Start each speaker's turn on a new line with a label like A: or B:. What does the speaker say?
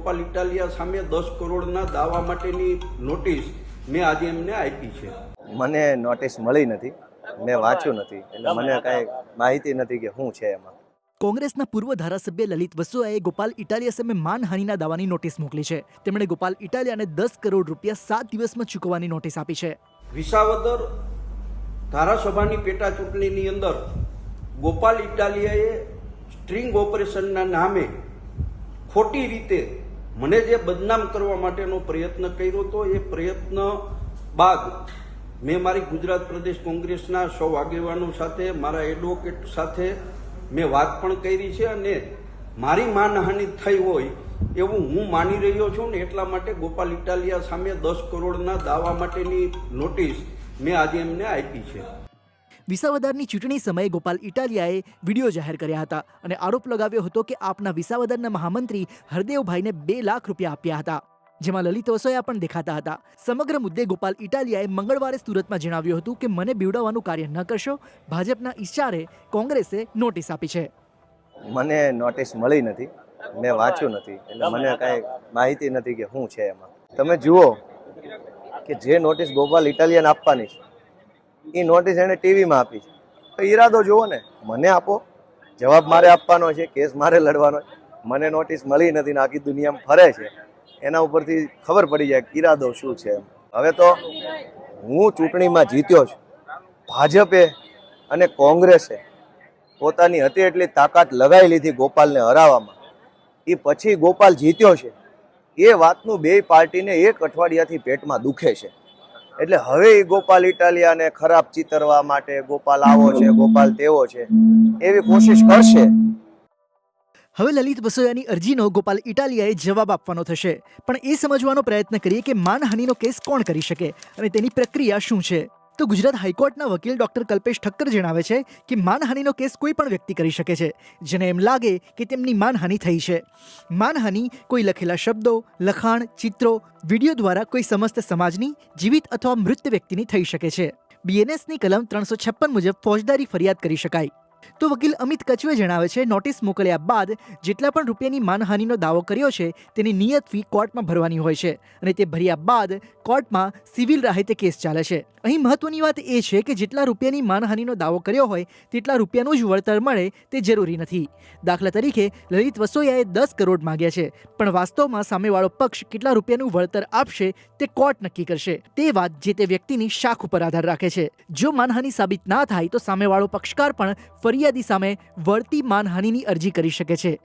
A: ગોપાલ ઇટાલિયા સામે દસ કરોડના દાવા માટેની નોટિસ મેં આજે એમને આપી છે.
B: મને નોટિસ મળી નથી. મેં વાંચ્યું નથી. એટલે મને કાંઈ માહિતી નથી કે શું છે એમાં.
C: કોંગ્રેસના પૂર્વ ધારાસભ્ય લલિત વસુઆએ ગોપાલ ઇટાલિયા સામે માનહાનિના દાવાની નોટિસ મોકલી છે. તેમણે ગોપાલ ઇટાલિયાને દસ કરોડ રૂપિયા સાત દિવસમાં ચૂકવવાની નોટિસ આપી છે.
A: વિસાવદર ધારાસભાની પેટા ચૂંટણીની અંદર ગોપાલ ઇટાલિયાએ સ્ટ્રિંગ ઓપરેશનના નામે ખોટી રીતે મને જે બદનામ કરવા માટેનો પ્રયત્ન કર્યો હતો એ પ્રયત્ન બાદ મેં મારી ગુજરાત પ્રદેશ કોંગ્રેસના સૌ આગેવાનો સાથે, મારા એડવોકેટ સાથે મેં વાત પણ કરી છે અને મારી માનહાનિ થઈ હોય એવું હું માની રહ્યો છું ને એટલા માટે ગોપાલ ઇટાલિયા સામે દસ કરોડના દાવા માટેની નોટિસ મેં આજે એમને આપી છે.
C: વિસાવદરની ચૂંટણી સમયે ગોપાલ ઇટાલિયાએ વીડિયો જાહેર કર્યા હતા અને આરોપ લગાવ્યો હતો કે આપના વિસાવદરના મહામંત્રી હરદેવભાઈને બે લાખ રૂપિયા આપ્યા હતા, જેમાં લલિત વસોયા પણ દેખાતા હતા. સમગ્ર મુદ્દે ગોપાલ ઇટાલિયાએ મંગળવારે સુરતમાં જણાવ્યું હતું કે મને બીવડાવવાનું કાર્ય ન કરશો, ભાજપના ઈશારે કોંગ્રેસે નોટિસ આપી છે.
B: મને નોટિસ મળી નથી, મેં વાંચ્યું નથી, એટલે મને કાંઈ માહિતી નથી કે શું છે એમાં. તમે જુઓ કે જે નોટિસ ગોપાલ ઇટાલિયન આપવાની છે એ નોટિસ એણે ટીવીમાં આપી છે. તો ઈરાદો જુઓ ને, મને આપો. જવાબ મારે આપવાનો છે, કેસ મારે લડવાનો છે. મને નોટિસ મળી નથી ને આખી દુનિયામાં ફરે છે. એના ઉપરથી ખબર પડી જાય ઈરાદો શું છે હવે તો હું ચૂંટણીમાં જીત્યો છું. ભાજપે અને કોંગ્રેસે પોતાની હતી એટલી તાકાત લગાવી લીધી ગોપાલને હરાવવામાં. એ પછી ગોપાલ જીત્યો છે. એ વાતનું બે પાર્ટીને એક અઠવાડિયાથી પેટમાં દુખે છે. એટલે હવે એ ગોપાલ ઇટાલિયાને ખરાબ ચિતરવા માટે ગોપાલ આવો છે, ગોપાલ તેવો છે, એવી કોશિશ કરશે.
C: હવે લલિત બસોયાની અરજીનો ગોપાલ ઇટાલિયાએ જવાબ આપવાનો થશે. પણ એ સમજવાનો પ્રયત્ન કરીએ કે માનહાનિનો કેસ કોણ કરી શકે અને તેની પ્રક્રિયા શું છે? તો ગુજરાત હાઈકોર્ટના વકીલ ડોક્ટર કલ્પેશ ઠક્કર જણાવે છે કે માનહાનિનો કેસ કોઈ પણ વ્યક્તિ કરી શકે છે, જેને એમ લાગે કે તેમની માનહાનિ થઈ છે. માનહાનિ કોઈ લખેલા શબ્દો, લખાણ, ચિત્રો, વીડિયો દ્વારા કોઈ સમસ્ત સમાજની, જીવિત અથવા મૃત વ્યક્તિની થઈ શકે છે. બીએનએસની કલમ ત્રણસો છપ્પન મુજબ ફોજદારી ફરિયાદ કરી શકાય. તો વકીલ અમિત કચવે જણાવે છે, નોટિસ મોકલ્યા બાદ જેટલા પણ રૂપિયાની માનહાનિનો દાવો કર્યો છે, તેની નિયત ફી કોર્ટમાં ભરવાની હોય છે અને તે ભર્યા બાદ કોર્ટમાં સિવિલ રાહતે કેસ ચાલે છે. અહીં મહત્વની વાત એ છે કે જેટલા રૂપિયાની માનહાનિનો દાવો કર્યો હોય, તેટલા રૂપિયાનું જ વળતર મળે તે જરૂરી નથી. દાખલા તરીકે, લલિત વસોયાએ દસ કરોડ માંગ્યા છે, પણ વાસ્તવમાં સામેવાળો પક્ષ કેટલા રૂપિયાનું વળતર આપશે તે કોર્ટ નક્કી કરશે. તે વાત જે તે વ્યક્તિની શાખ ઉપર આધાર રાખે છે. જો માનહાનિ સાબિત ના થાય તો સામેવાળો પક્ષકાર પણ ફરિયાદી સામે વળતી માનહાનિની અરજી કરી શકે છે.